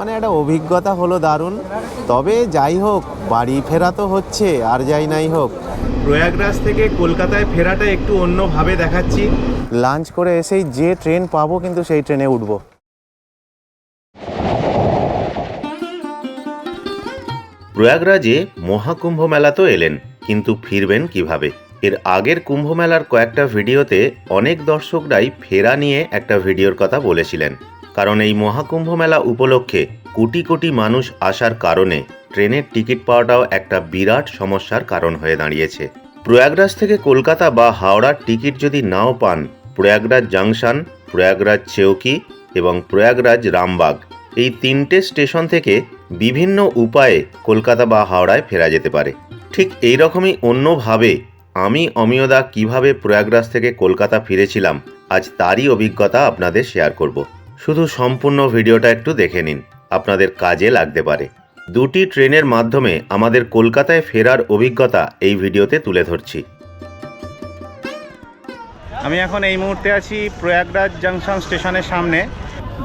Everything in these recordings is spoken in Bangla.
মানে একটা অভিজ্ঞতা হলো দারুণ। তবে যাই হোক বাড়ি ফেরা তো হচ্ছে আর যাই নাই হোক। প্রয়াগরাজ থেকে কলকাতায় ফেরাটা একটু অন্যভাবে দেখাচ্ছি। লাঞ্চ করে এসেই যে ট্রেন পাবো কিন্তু সেই ট্রেনে উঠবো। প্রয়াগরাজে মহাকুম্ভ মেলা তো এলেন কিন্তু ফিরবেন কীভাবে? এর আগের কুম্ভ মেলার কয়েকটা ভিডিওতে অনেক দর্শকরাই ফেরা নিয়ে একটা ভিডিওর কথা বলেছিলেন। কারণ এই মহাকুম্ভ মেলা উপলক্ষে কোটি কোটি মানুষ আসার কারণে ট্রেনের টিকিট পাওয়াটাও একটা বিরাট সমস্যার কারণ হয়ে দাঁড়িয়েছে। প্রয়াগরাজ থেকে কলকাতা বা হাওড়ার টিকিট যদি নাও পান, প্রয়াগরাজ জাংশন, প্রয়াগরাজ চেউকি এবং প্রয়াগরাজ রামবাগ, এই তিনটে স্টেশন থেকে বিভিন্ন উপায়ে কলকাতা বা হাওড়ায় ফেরা যেতে পারে। ঠিক এই রকমই অন্যভাবে আমি অমিয়দা কীভাবে প্রয়াগরাজ থেকে কলকাতা ফিরেছিলাম, আজ তারই অভিজ্ঞতা আপনাদের শেয়ার করব। শুধু সম্পূর্ণ ভিডিওটা একটু দেখে নিন, আপনাদের কাজে লাগতে পারে। দুটি ট্রেনের মাধ্যমে আমাদের কলকাতায় ফেরার অভিজ্ঞতা এই ভিডিওতে তুলে ধরছি। আমি এখন এই মুহূর্তে আছি প্রয়াগরাজ জাংশন স্টেশনের সামনে।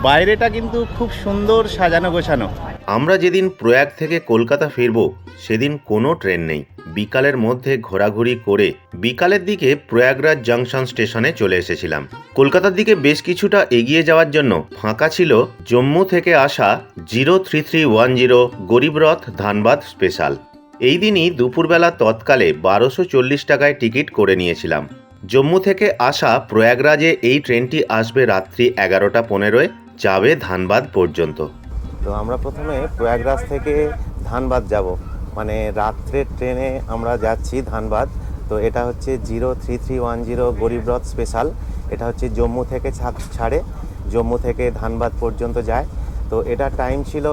বাইরেটা কিন্তু খুব সুন্দর সাজানো গোছানো। আমরা যেদিন প্রয়াগ থেকে কলকাতা ফিরব, সেদিন কোনো ট্রেন নেই। বিকালের মধ্যে ঘোরাঘুরি করে বিকালের দিকে প্রয়াগরাজ জাংশন স্টেশনে চলে এসেছিলাম। কলকাতার দিকে বেশ কিছুটা এগিয়ে যাওয়ার জন্য ফাঁকা ছিল জম্মু থেকে আসা zero three three one zero Garibrath Dhanbad special. এই দিনই দুপুরবেলা তৎকালে বারোশো চল্লিশ টাকায় টিকিট করে নিয়েছিলাম। জম্মু থেকে আসা প্রয়াগরাজে এই ট্রেনটি আসবে রাত্রি এগারোটা পনেরোয়, যাবে ধানবাদ পর্যন্ত। তো আমরা প্রথমে প্রয়াগরাজ থেকে ধানবাদ যাব। মানে রাত্রের ট্রেনে আমরা যাচ্ছি ধানবাদ। তো এটা হচ্ছে zero three three one zero Garibrath special. এটা হচ্ছে জম্মু থেকে ছাড়ে। জম্মু থেকে ধানবাদ পর্যন্ত যায়। তো এটা টাইম ছিল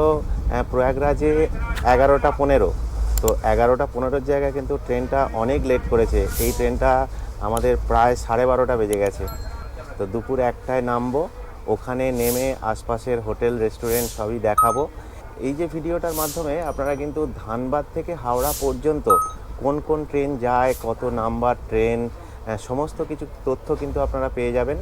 প্রয়াগরাজে এগারোটা পনেরো। তো এগারোটা পনেরোর জায়গায় কিন্তু ট্রেনটা অনেক লেট করেছে। এই ট্রেনটা আমাদের প্রায় সাড়ে বারোটা বেজে গেছে। তো দুপুর একটায় নামবো। ওখানে নেমে আশপাশের হোটেল, রেস্টুরেন্ট সবই দেখাবো। এই যে ভিডিওটার মাধ্যমে আপনারা কিন্তু ধানবাদ থেকে হাওড়া পর্যন্ত কোন কোন ট্রেন যায়, কত নাম্বার ট্রেন সমস্ত কিছু তথ্য কিন্তু আপনারা পেয়ে যাবেন।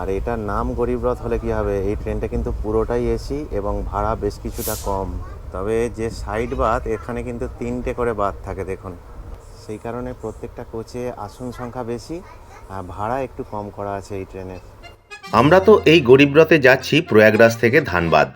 আর এটার নাম গরিবরথ হলে কি হবে? এই ট্রেনটা কিন্তু পুরোটাই এসি এবং ভাড়া বেশ কিছুটা কম। তবে যে সাইড বাথ এখানে কিন্তু তিনটে করে বাথ থাকে, দেখুন। সেই কারণে প্রত্যেকটা কোচে আসন সংখ্যা বেশি ভাড়া একটু কম করা আছে এই ট্রেনের। আমরা তো এই গরিবরথে যাচ্ছি প্রয়াগরাজ থেকে ধানবাদ।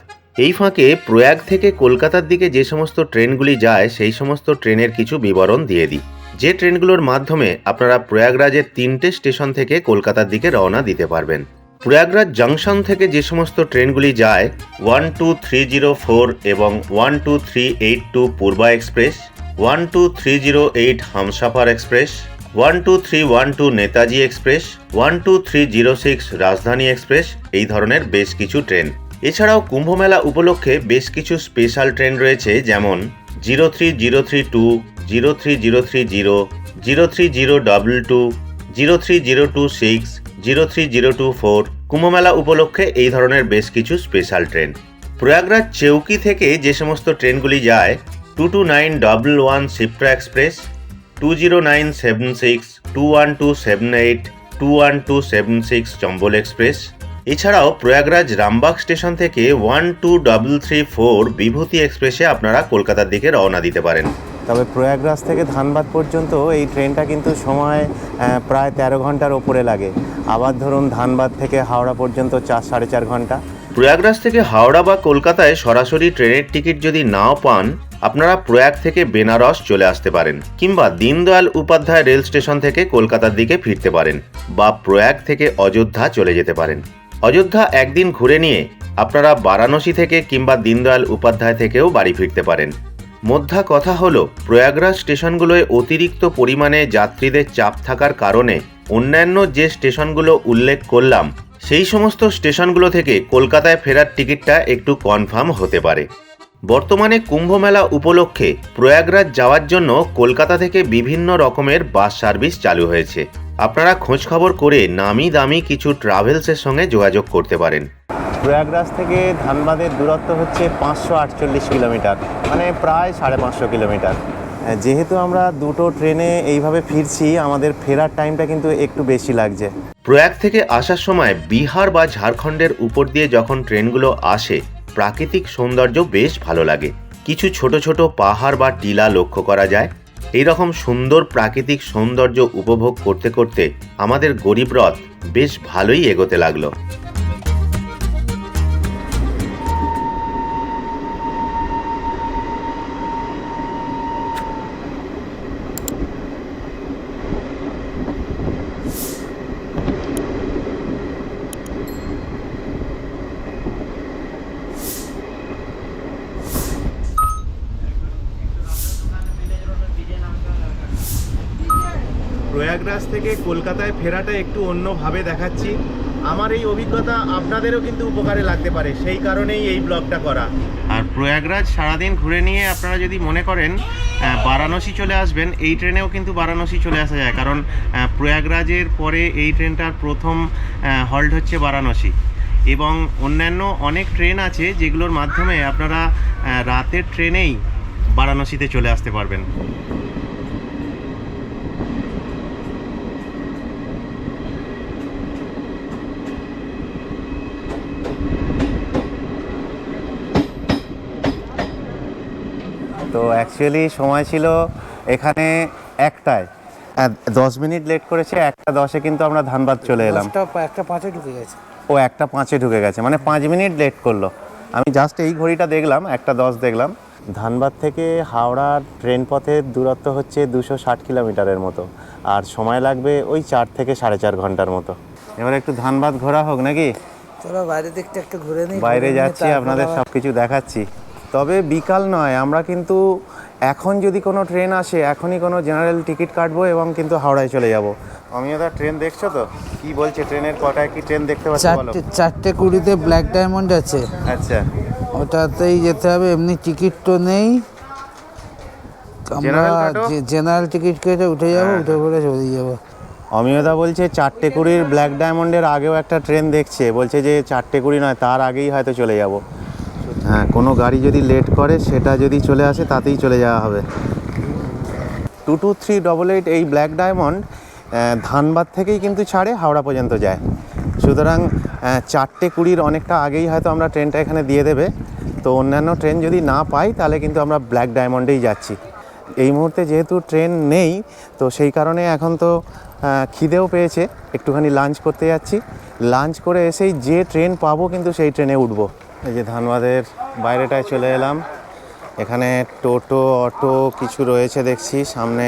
এই ফাঁকে প্রয়াগ থেকে কলকাতার দিকে যে সমস্ত ট্রেনগুলি যায়, সেই সমস্ত ট্রেনের কিছু বিবরণ দিয়ে দিই। যে ট্রেনগুলোর মাধ্যমে আপনারা প্রয়াগরাজের তিনটে স্টেশন থেকে কলকাতার দিকে রওনা দিতে পারবেন। প্রয়াগরাজ জংশন থেকে যে সমস্ত ট্রেনগুলি যায়, one two three zero four এবং one two three eight two Purva express, one two three zero eight Humsafar express one two three one two Netaji express one two three zero six Rajdhani express, এই ধরনের বেশ কিছু ট্রেন। এছাড়াও কুম্ভমেলা উপলক্ষে বেশ কিছু স্পেশাল ট্রেন রয়েছে, যেমন zero three zero three two zero three zero three zero zero three zero double two zero three zero two six zero three zero two four Kumbh Mela উপলক্ষে এই ধরনের বেশ কিছু স্পেশাল ট্রেন। প্রয়াগরাজ চেউকি থেকে যে সমস্ত ট্রেনগুলি যায় two two nine double one Shipra express two zero nine seven six two one two seven eight two one two seven six Chambal express এছাড়াও প্রয়াগরাজ রামবাগ স্টেশন থেকে one two double three four Bibhuti এক্সপ্রেসে আপনারা কলকাতার দিকে রওনা দিতে পারেন। তবে প্রয়াগরাজ থেকে ধানবাদ পর্যন্ত এই ট্রেনটা কিন্তু সময় প্রায় তেরো ঘণ্টার ওপরে লাগে। আবার ধরুন ধানবাদ থেকে হাওড়া পর্যন্ত চার সাড়ে চার ঘণ্টা। প্রয়াগরাজ থেকে হাওড়া বা কলকাতায় সরাসরি ট্রেনের টিকিট যদি নাও পান, আপনারা প্রয়াগ থেকে বেনারস চলে আসতে পারেন, কিংবা দীনদয়াল উপাধ্যায় রেল স্টেশন থেকে কলকাতার দিকে ফিরতে পারেন, বা প্রয়াগ থেকে অযোধ্যা চলে যেতে পারেন। অযোধ্যা একদিন ঘুরে নিয়ে আপনারা বারাণসী থেকে কিংবা দীনদয়াল উপাধ্যায় থেকেও বাড়ি ফিরতে পারেন। মধ্যা কথা হলো, প্রয়াগরাজ স্টেশনগুলোয় অতিরিক্ত পরিমাণে যাত্রীদের চাপ থাকার কারণে অন্যান্য যে স্টেশনগুলো উল্লেখ করলাম সেই সমস্ত স্টেশনগুলো থেকে কলকাতায় ফেরার টিকিটটা একটু কনফার্ম হতে পারে। বর্তমানে কুম্ভমেলা উপলক্ষে প্রয়াগরাজ যাওয়ার জন্য কলকাতা থেকে বিভিন্ন রকমের বাস সার্ভিস চালু হয়েছে। আপনারা খোঁজ খবর করে নামি দামি কিছু ট্রাভেলসের সঙ্গে যোগাযোগ করতে পারেন। প্রয়াগরাজ থেকে ধানবাদের দূরত্ব হচ্ছে পাঁচশো আটচল্লিশ কিলোমিটার মানে প্রায় সাড়ে পাঁচশো কিলোমিটার। যেহেতু আমরা দুটো ট্রেনে এইভাবে ফিরছি, আমাদের ফেরার টাইমটা কিন্তু একটু বেশি লাগছে। প্রয়াগ থেকে আসার সময় বিহার বা ঝাড়খণ্ডের উপর দিয়ে যখন ট্রেনগুলো আসে, প্রাকৃতিক সৌন্দর্য বেশ ভালো লাগে। কিছু ছোট ছোট পাহাড় বা টিলা লক্ষ্য করা যায়। এই রকম সুন্দর প্রাকৃতিক সৌন্দর্য উপভোগ করতে করতে আমাদের গরিব রথ বেশ ভালোই এগোতে লাগল। প্রয়াগরাজ থেকে কলকাতায় ফেরাটা একটু অন্যভাবে দেখাচ্ছি। আমার এই অভিজ্ঞতা আপনাদেরও কিন্তু উপকারে লাগতে পারে। সেই কারণেই এই ব্লগটা করা। আর প্রয়াগরাজ সারাদিন ঘুরে নিয়ে আপনারা যদি মনে করেন বারাণসী চলে আসবেন, এই ট্রেনেও কিন্তু বারাণসী চলে আসা যায়। কারণ প্রয়াগরাজের পরে এই ট্রেনটার প্রথম হল্ট হচ্ছে বারাণসী। এবং অন্যান্য অনেক ট্রেন আছে যেগুলোর মাধ্যমে আপনারা রাতের ট্রেনেই বারাণসীতে চলে আসতে পারবেন। অ্যাকচুয়ালি সময় ছিল এখানে একটায়। দশ মিনিট লেট করেছে একটা দশে কিন্তু আমরা ধানবাদ চলে এলাম। একটা পাঁচে ঢুকে গেছে। ও একটা পাঁচে ঢুকে গেছে মানে পাঁচ মিনিট লেট করল। আমি জাস্ট এই ঘড়িটা দেখলাম একটা দশ দেখলাম। ধানবাদ থেকে হাওড়ার ট্রেন পথের দূরত্ব হচ্ছে দুশো ষাট কিলোমিটারের মতো। আর সময় লাগবে ওই চার থেকে সাড়ে চার ঘণ্টার মতো। এবার একটু ধানবাদ ঘোরা হোক নাকি? চলো বাইরে দিকটা একটু ঘুরে নিই বাইরে যাচ্ছি আপনাদের সব কিছু দেখাচ্ছি। তবে বিকাল নয় আমরা কিন্তু এখন যদি কোনো ট্রেন আসে এখনই কোনো জেনারেল টিকিট কাটবো এবং কিন্তু হাওড়ায় চলে যাব। অমিয়দা ট্রেন দেখছ তো? কি বলছে ট্রেনের কটায় কি ট্রেন দেখতে পাচ্ছ বলো? চারটে চারটে কুড়িতে ব্ল্যাক ডায়মন্ড আছে। আচ্ছা। ওটাতেই যেতে হবে এমনি টিকিট তো নেই। আমরা জেনারেল টিকিট কেটে উঠে যাব হ্যাঁ। উঠে পড়ে চলে যাব। অমিয়দা বলছে চারটে কুড়ির ব্ল্যাক ডায়মন্ডের আগেও একটা ট্রেন দেখছে। বলছে যে চারটে কুড়ি নয় তার আগেই হয়তো চলে যাব। হ্যাঁ কোনো গাড়ি যদি লেট করে, সেটা যদি চলে আসে, তাতেই চলে যাওয়া হবে। Two two three double eight এই ব্ল্যাক ডায়মন্ড ধানবাদ থেকেই কিন্তু ছাড়ে, হাওড়া পর্যন্ত যায়। সুতরাং চারটে কুড়ির অনেকটা আগেই হয়তো আমরা ট্রেনটা এখানে দিয়ে দেবে। তো অন্যান্য ট্রেন যদি না পাই, তাহলে কিন্তু আমরা ব্ল্যাক ডায়মন্ডেই যাচ্ছি। এই মুহূর্তে যেহেতু ট্রেন নেই, তো সেই কারণে এখন তো খিদেও পেয়েছে। একটুখানি লাঞ্চ করতে যাচ্ছি। লাঞ্চ করে এসেই যে ট্রেন পাবো, কিন্তু সেই ট্রেনে উঠবো। এই যে ধানবাদের বাইরেটায় চলে এলাম। এখানে টোটো, অটো কিছু রয়েছে দেখছি। সামনে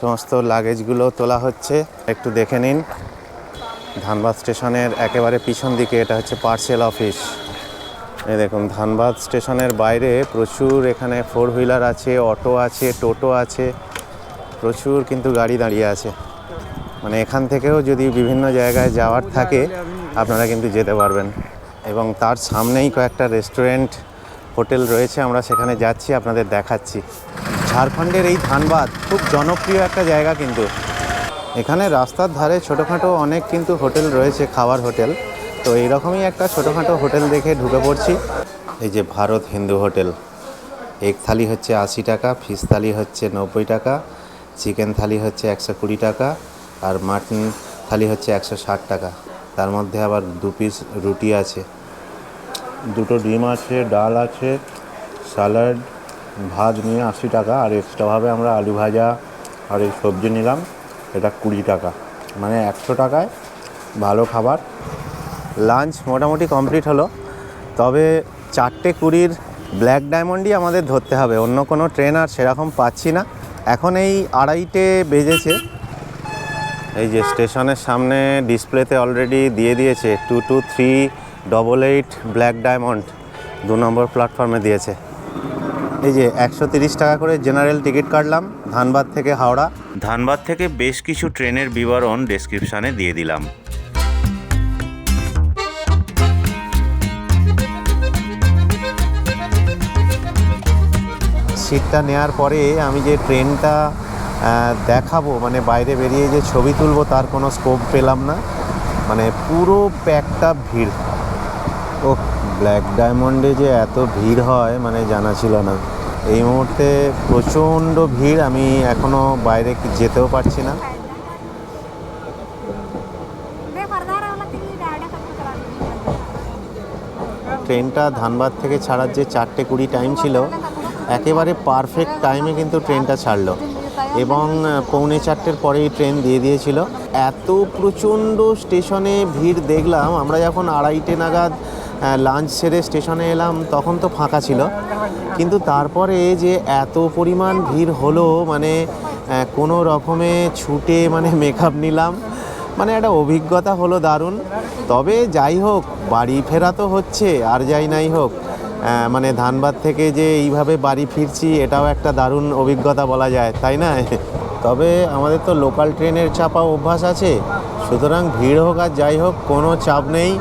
সমস্ত লাগেজগুলো তোলা হচ্ছে। একটু দেখে নিন। ধানবাদ স্টেশনের একেবারে পিছন দিকে, এটা হচ্ছে পার্সেল অফিস। এই দেখুন, ধানবাদ স্টেশনের বাইরে প্রচুর এখানে ফোর হুইলার আছে, অটো আছে, টোটো আছে। প্রচুর কিন্তু গাড়ি দাঁড়িয়ে আছে। মানে এখান থেকেও যদি বিভিন্ন জায়গায় যাওয়ার থাকে, আপনারা কিন্তু যেতে পারবেন। এবং তার সামনেই কয়েকটা রেস্টুরেন্ট, হোটেল রয়েছে, আমরা সেখানে যাচ্ছি, আপনাদের দেখাচ্ছি। ঝাড়খণ্ডের এই ধানবাদ খুব জনপ্রিয় একটা জায়গা কিন্তু। এখানে রাস্তার ধারে ছোটোখাটো অনেক কিন্তু হোটেল রয়েছে, খাবার হোটেল। তো এইরকমই একটা ছোটোখাটো হোটেল দেখে ঢুকে পড়ছি। এই যে ভারত হিন্দু হোটেল। এক থালি হচ্ছে আশি টাকা, ফিশ থালি হচ্ছে নব্বই টাকা, চিকেন থালি হচ্ছে একশো কুড়ি টাকা, আর মাটন থালি হচ্ছে একশো ষাট টাকা। তার মধ্যে আবার দু পিস রুটি আছে। দুটো ডিম আছে, ডাল আছে স্যালাড ভাত নিয়ে আশি টাকা। আর এক্সট্রাভাবে আমরা আলু ভাজা আর এই সবজি নিলাম, এটা কুড়ি টাকা। মানে একশো টাকায় ভালো খাবার। লাঞ্চ মোটামুটি কমপ্লিট হলো। তবে চারটে কুড়ির ব্ল্যাক ডায়মন্ডই আমাদের ধরতে হবে। অন্য কোনো ট্রেন আর সেরকম পাচ্ছি না। এখন এই আড়াইটে বেজেছে। এই যে স্টেশনের সামনে ডিসপ্লেতে অলরেডি দিয়ে দিয়েছে two two three double eight black diamond দু নম্বর প্ল্যাটফর্মে দিয়েছে। এই যে একশো তিরিশ টাকা করে জেনারেল টিকিট কাটলাম ধানবাদ থেকে হাওড়া। ধানবাদ থেকে বেশ কিছু ট্রেনের বিবরণ ডেসক্রিপশানে দিয়ে দিলাম। সিটটা নেওয়ার পরে আমি যে ট্রেনটা দেখাবো মানে বাইরে বেরিয়ে যে ছবি তুলবো তার কোনো স্কোপ পেলাম না। মানে পুরো প্যাকটা ভিড়। ও ব্ল্যাক ডায়মন্ডে যে এত ভিড় হয় মানে জানা ছিল না। এই মুহূর্তে প্রচণ্ড ভিড় আমি এখনও বাইরে যেতেও পারছি না। ট্রেনটা ধানবাদ থেকে ছাড়ার যে চারটে কুড়ি টাইম ছিল একেবারে পারফেক্ট টাইমে কিন্তু ট্রেনটা ছাড়লো। এবং পৌনে চারটের পরেই ট্রেন দিয়ে দিয়েছিল। এত প্রচণ্ড স্টেশনে ভিড় দেখলাম, আমরা যখন আড়াইটে নাগাদ লাঞ্চ সেরে স্টেশনে এলাম, তখন তো ফাঁকা ছিল। কিন্তু তারপরে যে এত পরিমাণ ভিড় হলো মানে কোনো রকমে ছুটে মানে মেকআপ নিলাম মানে একটা অভিজ্ঞতা হলো দারুণ। তবে যাই হোক, বাড়ি ফেরা তো হচ্ছে, আর যাই নাই হোক। মানে ধানবাদ থেকে যে এইভাবে বাড়ি ফিরছি, এটাও একটা দারুণ অভিজ্ঞতা বলা যায়, তাই না? তবে আমাদের তো লোকাল ট্রেনের চাপা অভ্যাস আছে। সুতরাং ভিড় হোক আর যাই হোক, কোনো চাপ নেই।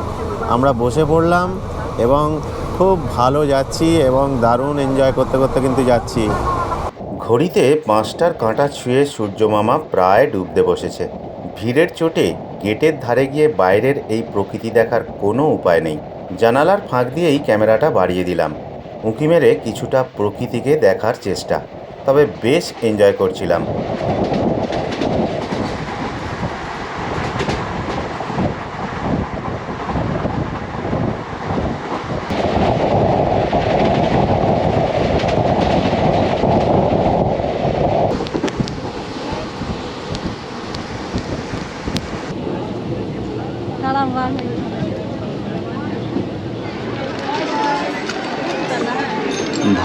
আমরা বসে পড়লাম এবং খুব ভালো যাচ্ছি এবং দারুণ এনজয় করতে করতে কিন্তু যাচ্ছি। ঘড়িতে পাঁচটার কাঁটা ছুঁয়ে সূর্যমামা প্রায় ডুবতে বসেছে। ভিড়ের চোটে গেটের ধারে গিয়ে বাইরের এই প্রকৃতি দেখার কোনো উপায় নেই। জানালার ফাঁক দিয়েই ক্যামেরাটা বাড়িয়ে দিলাম। উঁকি মেরে কিছুটা প্রকৃতিকে দেখার চেষ্টা, তবে বেশ এনজয় করছিলাম।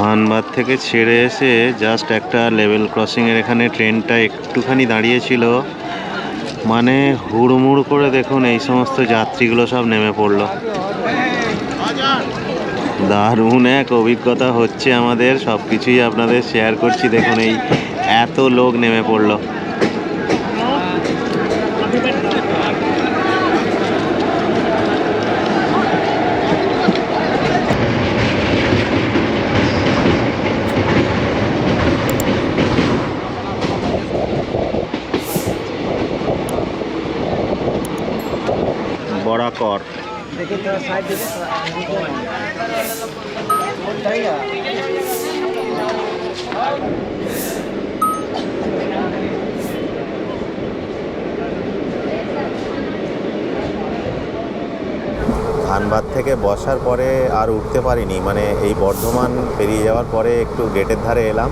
ধানবাদ থেকে ছেড়ে এসে জাস্ট একটা লেভেল ক্রসিংয়ের এখানে ট্রেনটা একটুখানি দাঁড়িয়েছিল। মানে হুড়মুড় করে দেখুন এই সমস্ত যাত্রীগুলো সব নেমে পড়ল। দারুণ এক অভিজ্ঞতা হচ্ছে আমাদের সব কিছুই আপনাদের শেয়ার করছি। দেখুন এই এত লোক নেমে পড়ল। ধানবাদ থেকে বসার পরে আর উঠতে পারিনি মানে এই বর্ধমান পেরিয়ে যাওয়ার পরে একটু গেটের ধারে এলাম।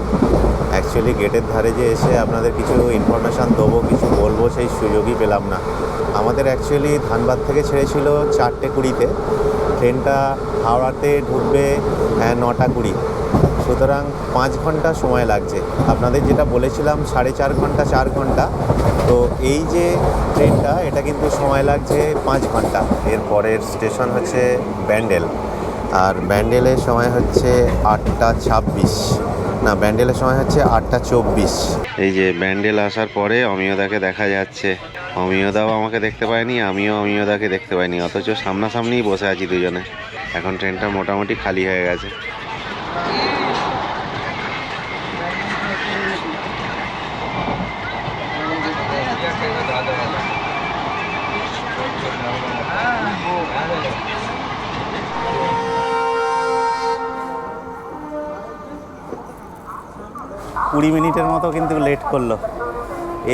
অ্যাকচুয়ালি গেটের ধারে যে এসে আপনাদের কিছু ইনফরমেশান দেবো কিছু বলব সেই সুযোগই পেলাম না। আমাদের অ্যাকচুয়ালি ধানবাদ থেকে ছেড়েছিল চারটে কুড়িতে। ট্রেনটা হাওড়াতে ঢুকবে হ্যাঁ, নটা কুড়ি। সুতরাং পাঁচ ঘণ্টা সময় লাগছে। আপনাদের যেটা বলেছিলাম সাড়ে চার ঘণ্টা চার ঘণ্টা। তো এই যে ট্রেনটা এটা কিন্তু সময় লাগছে পাঁচ ঘণ্টা। এর পরের স্টেশন হচ্ছে ব্যান্ডেল। আর ব্যান্ডেলের সময় হচ্ছে আটটা ছাব্বিশ। না, ব্যান্ডেলের সময় হচ্ছে আটটা চব্বিশ। এই যে ব্যান্ডেল আসার পরে অমিয়দাকে দেখা যাচ্ছে। অমিয়দাও আমাকে দেখতে পায়নি, আমিও অমিয়দাকে দেখতে পাইনি, অথচ সামনাসামনিই বসে আছি দুজনে। এখন ট্রেনটা মোটামুটি খালি হয়ে গেছে। কুড়ি মিনিটের মতো কিন্তু লেট করল।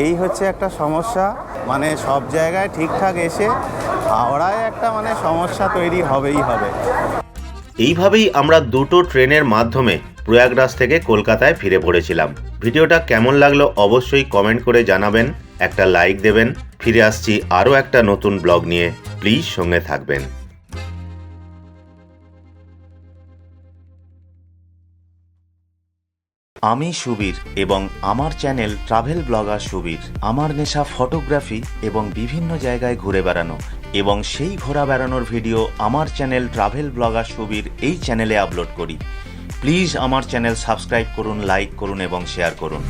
এই হচ্ছে একটা সমস্যা মানে সব জায়গায় ঠিকঠাক এসে হাওড়ায় একটা মানে সমস্যা তৈরি হবেই হবে। এইভাবেই আমরা দুটো ট্রেনের মাধ্যমে প্রয়াগরাজ থেকে কলকাতায় ফিরে পড়েছিলাম। ভিডিওটা কেমন লাগল অবশ্যই কমেন্ট করে জানাবেন, একটা লাইক দেবেন। ফিরে আসছি আরও একটা নতুন ব্লগ নিয়ে। প্লিজ সঙ্গে থাকবেন। আমি সুবীর এবং আমার চ্যানেল ট্রাভেল ব্লগার সুবীর। আমার নেশা ফটোগ্রাফি এবং বিভিন্ন জায়গায় ঘুরে বেড়ানো এবং সেই ঘোরা বেড়ানোর ভিডিও আমার চ্যানেল ট্রাভেল ব্লগার সুবীর এই চ্যানেলে আপলোড করি। প্লিজ আমার চ্যানেল সাবস্ক্রাইব করুন, লাইক করুন এবং শেয়ার করুন।